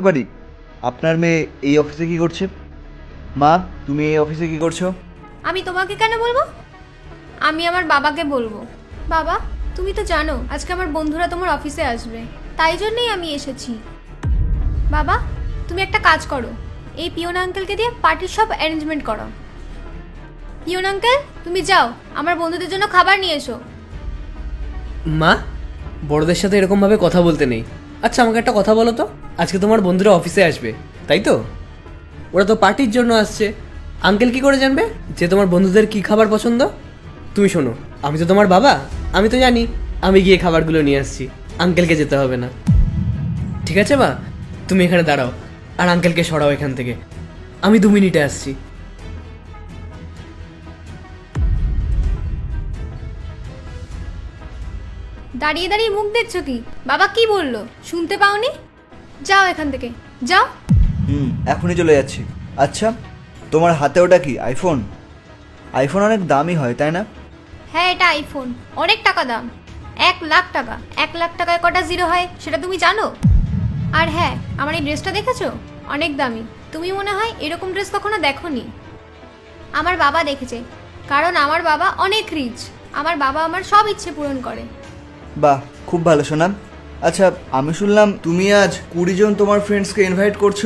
জানতে পারি? আপনার মেয়ে এই অফিসে কি করছে? মা তুমি এই অফিসে কি করছ? আমি তোমাকে কেন বলব? আমি আমার বাবাকে বলব। বাবা তুমি তো জানো আজকে আমার বন্ধুরা তোমার অফিসে আসবে। তাই জন্যই আমি এসেছি। বাবা তুমি একটা কাজ করো। এই পিয়ন আঙ্কেলকে দিয়ে পার্টির সব অ্যারেঞ্জমেন্ট করো। পিয়ন আঙ্কেল তুমি যাও। আমার বন্ধুদের জন্য খাবার নিয়ে এসো। মা বড়দের সাথে এরকমভাবে কথা বলতে নেই। আচ্ছা আমাকে একটা কথা বলো তো। আজকে তোমার বন্ধুরা অফিসে আসবে, তাই তো? ওরা তো পার্টির জন্য আসছে। আঙ্কেল কি করে জানবে যে তোমার বন্ধুদের কি খাবার পছন্দ? তুমি শোনো, আমি তো তোমার বাবা, আমি তো জানি, আমি গিয়ে খাবারগুলো নিয়ে আসছি, আঙ্কেলকে যেতে হবে না। ঠিক আছে মা? তুমি এখানে দাঁড়াও, আর আঙ্কেলকে সরাও এখান থেকে। আমি দু মিনিটে আসছি। দাঁড়িয়ে দাঁড়িয়ে মুখ দেখছ কি? বাবা কি বলল? শুনতে পাওনি? যাও এখান থেকে যাও। হুম এখনই চলে যাচ্ছি। আচ্ছা তোমার হাতে ওটা কি আইফোন আইফোন অনেক দামি হয় তাই না? হ্যাঁ এটা আইফোন অনেক টাকা দাম। এক লাখ টাকা। এক লাখ টাকায় কটা জিরো হয় সেটা তুমি জানো? আর হ্যাঁ আমার এই ড্রেসটা দেখেছ? অনেক দামি। তুমি মনে হয় এরকম ড্রেস কখনো দেখোনি? আমার বাবা দেখেছে কারণ আমার বাবা অনেক রিচ আমার বাবা আমার সব ইচ্ছে পূরণ করে। বাহ খুব ভালো শোনাম আচ্ছা আমি শুনলাম তুমি আজ কুড়ি জন তোমার ফ্রেন্ডসকে ইনভাইট করছ।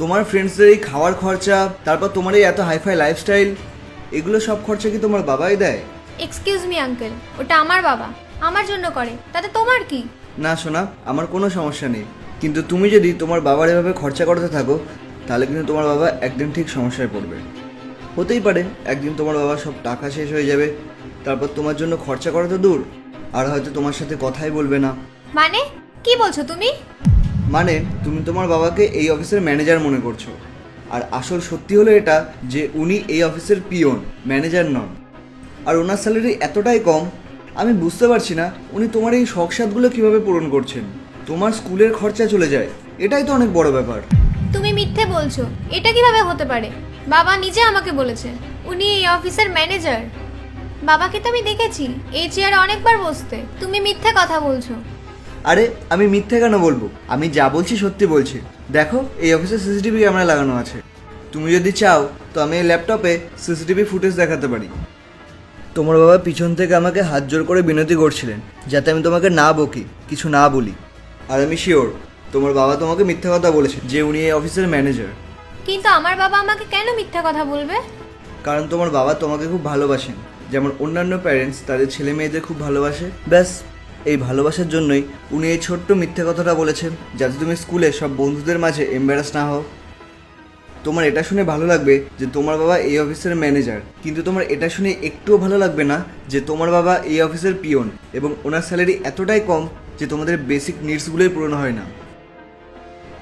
তোমার ফ্রেন্ডসদের এই খাওয়ার খরচা তারপর তোমার এই এত হাইফাই লাইফস্টাইল এগুলো সব খরচা কি তোমার বাবাই দেয়? এক্সকিউজ মি আঙ্কেল ওটা আমার বাবা। আমার জন্য করে তাতে তোমার কি? না শোনা আমার কোনো সমস্যা নেই। কিন্তু তুমি যদি তোমার বাবার এভাবে খরচা করতে থাকো তাহলে কিন্তু তোমার বাবা একদিন ঠিক সমস্যায় পড়বে। হতেই পারে একদিন তোমার বাবার সব টাকা শেষ হয়ে যাবে তারপর তোমার জন্য খরচা করা তো দূর আর হয়তো তোমার সাথে কথাই বলবে না। মানে? কি বলছো তুমি? মানে তুমি তোমার বাবাকে এই অফিসের ম্যানেজার মনে করছ। আর আসল সত্যি হলো এটা যে উনি এই অফিসের পিয়ন ম্যানেজার নন। আর ওনার স্যালারি এতটাই কম আমি বুঝতে পারছি না উনি তোমার এই শখ সাতগুলো কীভাবে পূরণ করছেন। তোমার স্কুলের খরচা চলে যায় এটাই তো অনেক বড় ব্যাপার। তুমি মিথ্যে বলছো এটা কীভাবে হতে পারে? বাবা নিজে আমাকে বলেছে উনি এই অফিসের ম্যানেজার। বাবাকে তো আমি দেখেছি এই চেয়ারে অনেকবার বসতে। তুমি মিথ্যে কথা বলছো। আরে আমি মিথ্যে কেন বলব? আমি যা বলছি সত্যি বলছি। দেখো এই অফিসে সিসিটিভি ক্যামেরা লাগানো আছে। তুমি যদি চাও তো আমি এই ল্যাপটপে সিসিটিভি ফুটেজ দেখাতে পারি। তোমার বাবা পিছন থেকে আমাকে হাত জোর করে বিনতি করছিলেন যাতে আমি তোমাকে না বকি কিছু না বলি। আর আমি শিওর তোমার বাবা তোমাকে মিথ্যা কথা বলেছে যে উনি এই অফিসের ম্যানেজার কিন্তু আমার বাবা আমাকে কেন মিথ্যা কথা বলবে? কারণ তোমার বাবা তোমাকে খুব ভালোবাসেন। যেমন অন্যান্য প্যারেন্টস তাদের ছেলে মেয়েদের খুব ভালোবাসে। ব্যাস এই ভালোবাসার জন্যই উনি এই ছোট্ট মিথ্যে কথাটা বলেছেন, যাতে তুমি স্কুলে সব বন্ধুদের মাঝে এম্বারাস না হও। তোমার এটা শুনে ভালো লাগবে যে তোমার বাবা এই অফিসের ম্যানেজার কিন্তু তোমার এটা শুনে একটুও ভালো লাগবে না যে তোমার বাবা এই অফিসের পিয়ন এবং ওনার স্যালারি এতটাই কম যে তোমাদের বেসিক নিডসগুলোই পূরণ হয় না।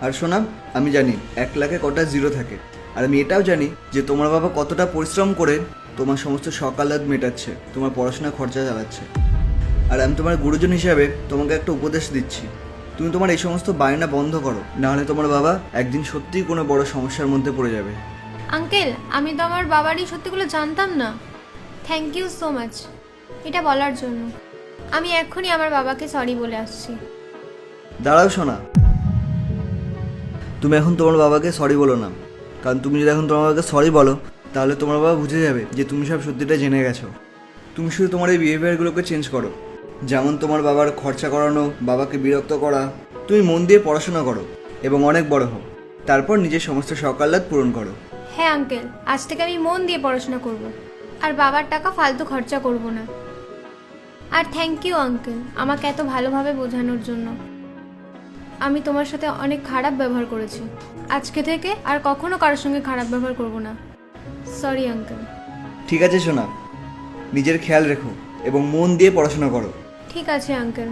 আর শোনাম আমি জানি এক লাখে কটা জিরো থাকে, আর আমি এটাও জানি যে তোমার বাবা কতটা পরিশ্রম করে তোমার সমস্ত সকালাত মেটাচ্ছে, তোমার পড়াশোনা খরচা চালাচ্ছে। আর আমি তোমার গুরুজন হিসাবে তোমাকে একটা উপদেশ দিচ্ছি। তুমি তোমার এই সমস্ত বায়না বন্ধ করো নাহলে তোমার বাবা একদিন সত্যিই কোনো বড় সমস্যার মধ্যে পড়ে যাবে। আঙ্কেল আমি তো আমার বাবারই সত্যিগুলো জানতাম না। থ্যাংক ইউ সো মাচ এটা বলার জন্য। আমি এক্ষুনি আমার বাবাকে সরি বলে আসছি। দাঁড়াও শোনা তুমি এখন তোমার বাবাকে সরি বলো না। কারণ তুমি যদি এখন তোমার বাবাকে সরি বলো তাহলে তোমার বাবা বুঝে যাবে যে তুমি সব সত্যিটা জেনে গেছো। তুমি শুধু তোমার এই বিহেভিয়ারগুলোকে চেঞ্জ করো। যেমন তোমার বাবার খরচা করানো বাবাকে বিরক্ত করা তুমি মন দিয়ে পড়াশোনা করো এবং অনেক বড় হও। তারপর নিজের সমস্ত সকাল্লাদ পূরণ করো। হ্যাঁ আঙ্কেল আজ থেকে আমি মন দিয়ে পড়াশোনা করব। আর বাবার টাকা ফালতু খরচা করব না। আর থ্যাংক ইউ আঙ্কেল আমাকে এত ভালোভাবে বোঝানোর জন্য। আমি তোমার সাথে অনেক খারাপ ব্যবহার করেছি। আজকে থেকে আর কখনো কারোর সঙ্গে খারাপ ব্যবহার করব না। সরি আঙ্কেল ঠিক আছে শোনা নিজের খেয়াল রেখো এবং মন দিয়ে পড়াশোনা করো। ঠিক আছে আঙ্কেল